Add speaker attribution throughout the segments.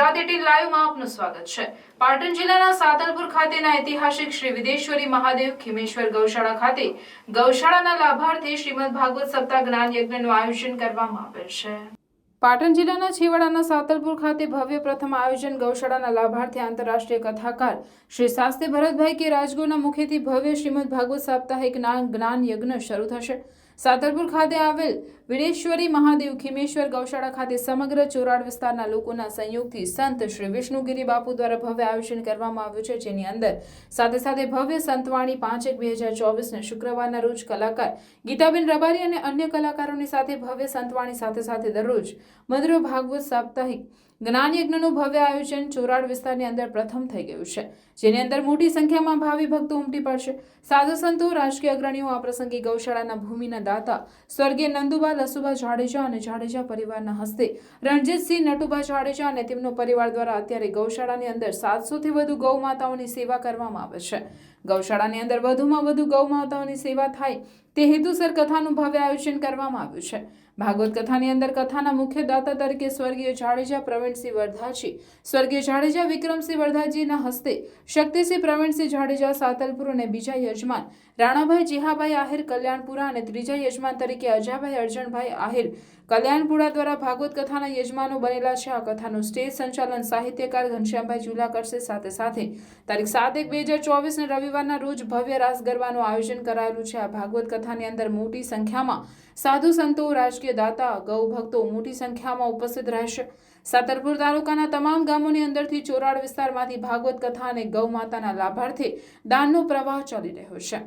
Speaker 1: Gujarat eighteen લાઈવમાં આપનું સ્વાગત છે. પાટણ જિલ્લાના સાતલપુર ખાતેના ઐતિહાસિક શ્રી વિદેશ્વરી મહાદેવ ખીમેશ્વર ગૌશાળા ખાતે ગૌશાળાના લાભાર્થી શ્રીમદ ભાગવત સપ્તાહ જ્ઞાન યજ્ઞનું આયોજન કરવામાં આવેલ છે. પાટણ જિલ્લાના છેવાડાના સાતલપુર ખાતે ભવ્ય પ્રથમ આયોજન ગૌશાળાના લાભાર્થી આંતરરાષ્ટ્રીય કથાકાર શ્રી શાસ્ત્રી ભરતભાઈ કે રાજગુરના મુખેથી ભવ્ય શ્રીમદ ભાગવત સાપ્તાહિક જ્ઞાન યજ્ઞ શરૂ થશે. સાતલપુર ખાતે આવેલ વિડેશ્વરી મહાદેવ ખીમેશ્વર ગૌશાળા ખાતે સમગ્ર ચોરાડ વિસ્તારના લોકોના સંયોગથી સંત શ્રી વિષ્ણુગીરી બાપુ દ્વારા ભવ્ય આયોજન કરવામાં આવ્યું છે, જેની અંદર સાથે સાથે ભવ્ય સંતવાણી પાંચ એક બે હજાર ચોવીસને શુક્રવારના રોજ કલાકાર ગીતાબેન રબારી અને અન્ય કલાકારોની સાથે ભવ્ય સંતવાણી સાથે સાથે દરરોજ મધુર ભાગવત સાપ્તાહિક જ્ઞાન યજ્ઞનું ભવ્ય આયોજન ચોરાડ વિસ્તારની અંદર પ્રથમ થઈ ગયું છે, જેની અંદર મોટી સંખ્યામાં ભાવિ ભક્તો ઉમટી પડશે. સાધુ સંતો, રાજકીય અગ્રણીઓ આ પ્રસંગે ગૌશાળાના ભૂમિના દાતા સ્વર્ગીય નંદુબા લસુબા જાડેજા અને જાડેજા પરિવારના હસ્તે રણજીતસિંહ નટુભા જાડેજા અને તેમનો પરિવાર દ્વારા અત્યારે ગૌશાળાની અંદર સાતસોથી વધુ ગૌ માતાઓની સેવા કરવામાં આવે છે. ગૌશાળાની અંદર વધુમાં વધુ ગૌ માતાઓની સેવા થાય તે હેતુસર કથાનું ભવ્ય આયોજન કરવામાં આવ્યું છે. ભાગવત કથાની અંદર કથાના મુખ્ય દાતા તરીકે સ્વર્ગીય જાડેજા પ્રવીણસિંહ વરધાજી, સ્વર્ગીય જાડેજા વિક્રમસિંહ વર્ધાજીના હસ્તે શક્તિસિંહ પ્રવીણસિંહ જાડેજા, સાતલપુર અને બીજા યજમાન રાણાભાઈ જીહાભાઈ આહિર, કલ્યાણપુરા અને ત્રીજા યજમાન તરીકે અજાભાઈ અર્જણભાઈ આહિર, કલ્યાણપુરા દ્વારા ભાગવત કથાના યજમાનો બનેલા છે. આ કથાનું સ્ટેજ સંચાલન સાહિત્યકાર ઘનશ્યામભાઈ ઝુલા કરશે. સાથે સાથે તારીખ સાત એક બે હજાર ચોવીસને રવિવારના રોજ ભવ્ય રાસ ગરબાનું આયોજન કરાયેલું છે. આ ભાગવત કથાની અંદર મોટી સંખ્યામાં સાધુ સંતો, રાજકીય દાતા, ગૌ ભક્તો મોટી સંખ્યામાં ઉપસ્થિત રહેશે. સાતરપુર તાલુકાના તમામ ગામોની અંદરથી ચોરાડ વિસ્તારમાંથી ભાગવત કથા અને ગૌ માતાના લાભાર્થે દાનનો પ્રવાહ ચાલી રહ્યો છે.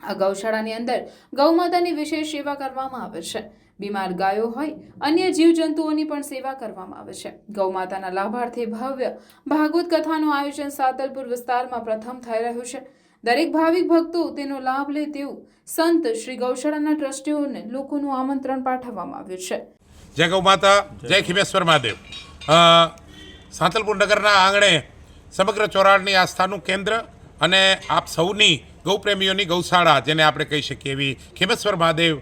Speaker 1: આ ગૌશાળાની અંદર ગૌ માતાની વિશેષ સેવા કરવામાં આવે છે. બીમાર ગાયો હોય, અન્ય જીવજંતુઓની પણ સેવા કરવામાં આવે છે. ગૌ માતાના લાભાર્થે ભવ્ય ભાગવત કથાનું આયોજન સાતલપુર વિસ્તારમાં પ્રથમ થઈ રહ્યું છે. દરેક ભાવિક ભક્તો તેનો લાભ લે તેવું સંત શ્રી ગૌશાળાના ટ્રસ્ટીઓને લોકોનું આમંત્રણ પાઠવવામાં આવ્યું છે.
Speaker 2: જય ગૌ માતા, જય ખિમેશ્વર મહાદેવ. સાંતલપુર નગરના આંગણે સમગ્ર ચોરાડની આસ્થાનું કેન્દ્ર અને આપ સૌની ગૌપ્રેમીઓની ગૌશાળા, જેને આપણે કહી શકીએ એવી ખિમેશ્વર મહાદેવ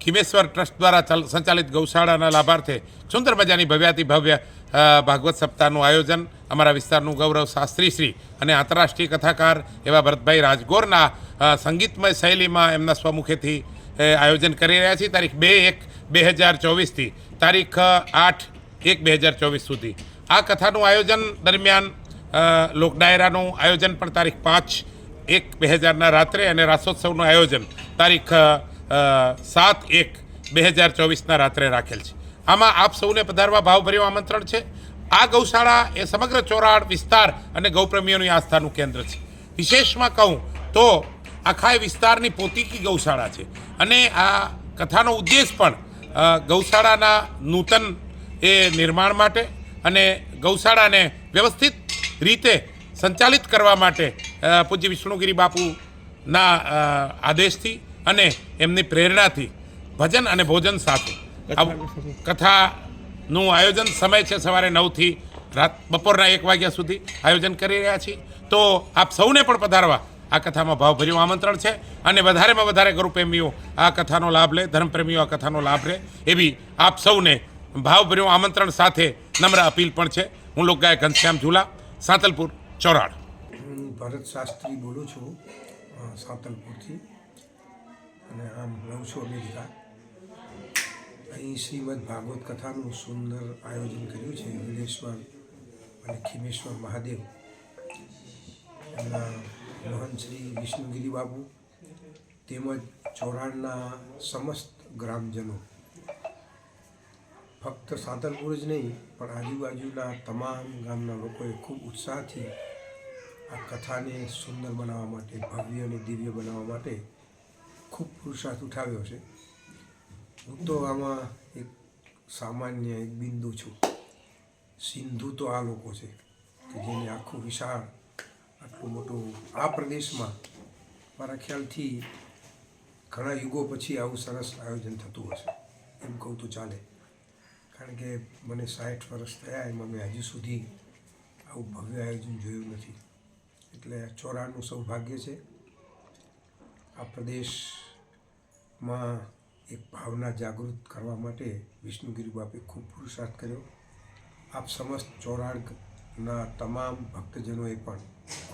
Speaker 2: ખીમેશ્વર ટ્રસ્ટ દ્વારા ચલ- સંચાલિત ગૌશાળાના લાભાર્થે સુંદર મજાની ભવ્યાતિ ભવ્ય ભાગવત સપ્તાહનું આયોજન અમારા વિસ્તારનું ગૌરવ શાસ્ત્રી શ્રી અને આંતરરાષ્ટ્રીય કથાકાર એવા ભરતભાઈ રાજગોરના સંગીતમય શૈલીમાં એમના સ્વમુખેથી આયોજન કરી રહ્યા છીએ. તારીખ બે એક બે હજાર ચોવીસથી. તારીખ આઠ એક બે હજાર ચોવીસ સુધી. આ કથાનું આયોજન દરમિયાન લોકડાયરાનું આયોજન પણ તારીખ પાંચ એક બે હજારના રાત્રે અને રાસોત્સવનું આયોજન તારીખ સાત એક બે હજાર ચોવીસના રાત્રે રાખેલ છે. આમાં આપ સૌને પધારવા ભાવભર્યું આમંત્રણ છે. આ ગૌશાળા એ સમગ્ર ચોરાડ વિસ્તાર અને ગૌપ્રેમીઓની આસ્થાનું કેન્દ્ર છે. વિશેષમાં કહું તો આખા એ વિસ્તારની પોતીકી ગૌશાળા છે. અને આ કથાનો ઉદ્દેશ પણ ગૌશાળાના નૂતન એ નિર્માણ માટે અને ગૌશાળાને વ્યવસ્થિત રીતે સંચાલિત કરવા માટે પૂજ્ય વિષ્ણુગીરી બાપુના આદેશથી અને એમની પ્રેરણાથી ભજન અને ભોજન સાથે. આવું કથાનું આયોજન સમય છે સવારે નવથી રાત બપોરના એક વાગ્યા સુધી આયોજન કરી રહ્યા છીએ. તો આપ સૌને પણ પધારવા આ કથામાં ભાવભર્યું આમંત્રણ છે અને વધારેમાં વધારે ગુરુપ્રેમીઓ આ કથાનો લાભ લે, ધર્મપ્રેમીઓ આ કથાનો લાભ લે એવી આપ સૌને ભાવભર્યું આમંત્રણ સાથે નમ્ર અપીલ પણ છે. હું લોકગાયક ઘનશ્યામ ઝુલા, સાંતલપુર ચોરાડ.
Speaker 3: ભરત શાસ્ત્રી બોલું છું સાંતલપુરથી. અને આમ રહું છું અમેરિકા. અહીં શ્રીમદ ભાગવત કથાનું સુંદર આયોજન કર્યું છે. વિલેશ્વર અને ખીમેશ્વર મહાદેવ. એમના મહંત શ્રી વિષ્ણુગીરી બાબુ તેમજ ચોરાણના સમસ્ત ગ્રામજનો. ફક્ત સાંતલપુર જ નહીં, પણ આજુબાજુના તમામ ગામના લોકોએ ખૂબ ઉત્સાહથી આ કથાને સુંદર બનાવવા માટે, ભવ્ય અને દિવ્ય બનાવવા માટે ખૂબ પુરુષાર્થ ઉઠાવ્યો છે. હું તો આમાં એક સામાન્ય એક બિંદુ છું. સિંધુ તો આ લોકો છે કે જેને આખું વિશાળ, આટલું મોટું આ પ્રદેશમાં મારા ખ્યાલથી ઘણા યુગો પછી આવું સરસ આયોજન થતું હશે. એમ કહું તો ચાલે. કારણ કે મને સાઠ વર્ષ થયા એમાં મેં હજુ સુધી આવું ભવ્ય આયોજન જોયું નથી. એટલે ચોરાનું સૌભાગ્ય છે. આ પ્રદેશમાં એક ભાવના જાગૃત કરવા માટે વિષ્ણુગીરી બાપે ખૂબ પુરુષાર્થ કર્યો. આપ સમસ્ત ચોરાણના તમામ ભક્તજનોએ પણ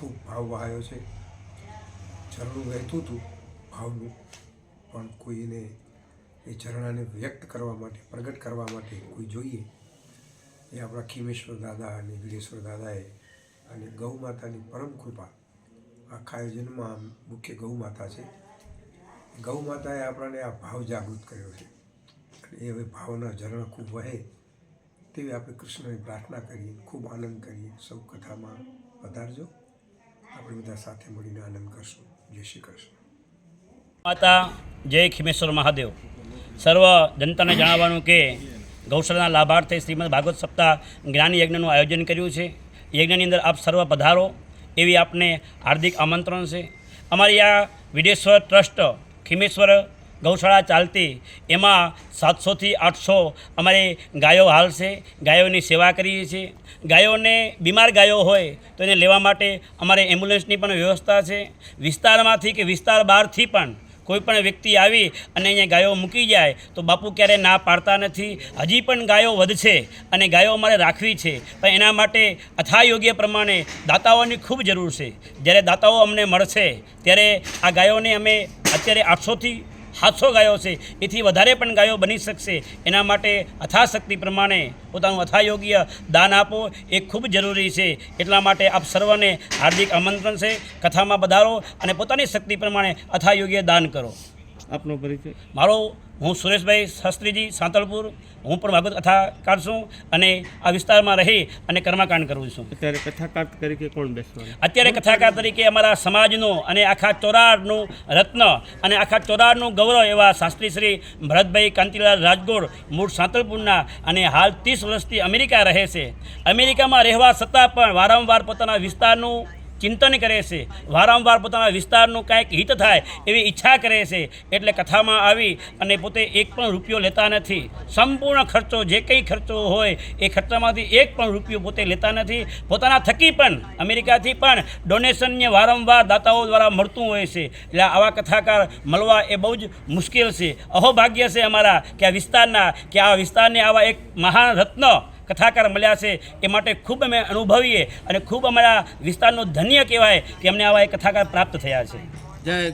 Speaker 3: ખૂબ ભાવ વહાયો છે. ઝરણું વહેતું હતું ભાવનું, પણ કોઈને એ ઝરણાને વ્યક્ત કરવા માટે, પ્રગટ કરવા માટે કોઈ જોઈએ. એ આપણા ખીમેશ્વર દાદા અને વીરેશ્વર દાદાએ અને ગૌ માતાની પરમ કૃપા આખા આયોજનમાં મુખ્ય ગૌ માતા છે. ગૌ માતાએ આપણને આ ભાવ જાગૃત કર્યો છે. એ હવે ભાવના ઝરણા ખૂબ વહે તેવી આપણે કૃષ્ણની પ્રાર્થના કરીએ, ખૂબ આનંદ કરીએ. સૌ કથામાં વધારજો આપણે બધા સાથે મળીને આનંદ કરશું. જય શ્રી કૃષ્ણ.
Speaker 4: માતા, જય ખીમેશ્વર મહાદેવ. સર્વ જનતાને જણાવવાનું કે ગૌશાળાના લાભાર્થે શ્રીમદ ભાગવત સપ્તાહ જ્ઞાન યજ્ઞનું આયોજન કર્યું છે. યજ્ઞની અંદર આપ સર્વ પધારો. એવી આપને હાર્દિક આમંત્રણ છે. અમારી આ વિદેશ્વર ટ્રસ્ટ ખીમેશ્વર ગૌશાળા ચાલતી, એમાં સાતસોથી આઠસો અમારે ગાયો હાલ છે, ગાયોની સેવા કરીએ છીએ. ગાયોને, બીમાર ગાયો હોય તો એને લેવા માટે અમારે એમ્બ્યુલન્સની પણ વ્યવસ્થા છે. વિસ્તારમાંથી કે વિસ્તાર બહારથી પણ કોઈ પણ વ્યક્તિ આવી અને અહીંયા ગાયો મૂકી જાય, તો બાપુ ક્યારે ના પાડતા નથી. હજી પણ ગાયો વધશે અને ગાયો અમારે રાખવી છે. પણ એના માટે અથાયોગ્ય પ્રમાણે દાતાઓની ખૂબ જરૂર છે. જ્યારે દાતાઓ અમને મળશે, ત્યારે આ ગાયોને અમે અત્યારે આઠસોથી સાતસો ગાયો છે. એથી વધારે પણ ગાયો બની શકશે. એના માટે અથાશક્તિ પ્રમાણે પોતાનું અથાયોગ્ય દાન આપો એ ખૂબ જરૂરી છે. એટલા માટે આપ સર્વને હાર્દિક આમંત્રણ છે. કથામાં પધારો અને પોતાની શક્તિ પ્રમાણે અથાયોગ્ય દાન કરો.
Speaker 5: આપનો પરિચય?
Speaker 4: મારો હું સુરેશભાઈ શાસ્ત્રીજી સાંતળપુર હું પણ ભાગવત કથાકાર છું અને આ વિસ્તારમાં રહી અને કર્મકાંડ કરું છું.
Speaker 5: અત્યારે કથાકાર તરીકે કોણ બેસવાનું?
Speaker 4: અત્યારે કથાકાર તરીકે અમારા સમાજનું અને આખા ચોરાડનું રત્ન અને આખા ચોરાડનું ગૌરવ એવા શાસ્ત્રી શ્રી ભરતભાઈ કાંતિલાલ રાજગોર મૂળ સાંતળપુરના અને હાલ ત્રીસ વર્ષથી અમેરિકા રહે છે. અમેરિકામાં રહેવા છતાં પણ વારંવાર પોતાના વિસ્તારનું ચિંતન કરે છે. વારંવાર પોતાના વિસ્તારનું કાંઈક હિત થાય એવી ઈચ્છા કરે છે. એટલે કથામાં આવી અને પોતે એક પણ રૂપિયો લેતા નથી. સંપૂર્ણ ખર્ચો, જે કંઈ ખર્ચો હોય એ ખર્ચામાંથી એક પણ રૂપિયો પોતે લેતા નથી. પોતાના થકી પણ, અમેરિકાથી પણ ડોનેશનને વારંવાર દાતાઓ દ્વારા મળતું હોય છે. એટલે આવા કથાકાર મળવા એ બહુ જ મુશ્કેલ છે. અહોભાગ્ય છે અમારા કે આ વિસ્તારના, કે આ વિસ્તારને આવા એક મહાન રત્ન કથાકાર મળ્યા છે, એ માટે ખૂબ અમે અનુભવીએ અને ખૂબ અમારા વિસ્તારનો ધન્ય કહેવાય કે અમને આવા એ કથાકાર પ્રાપ્ત થયા છે.
Speaker 5: જય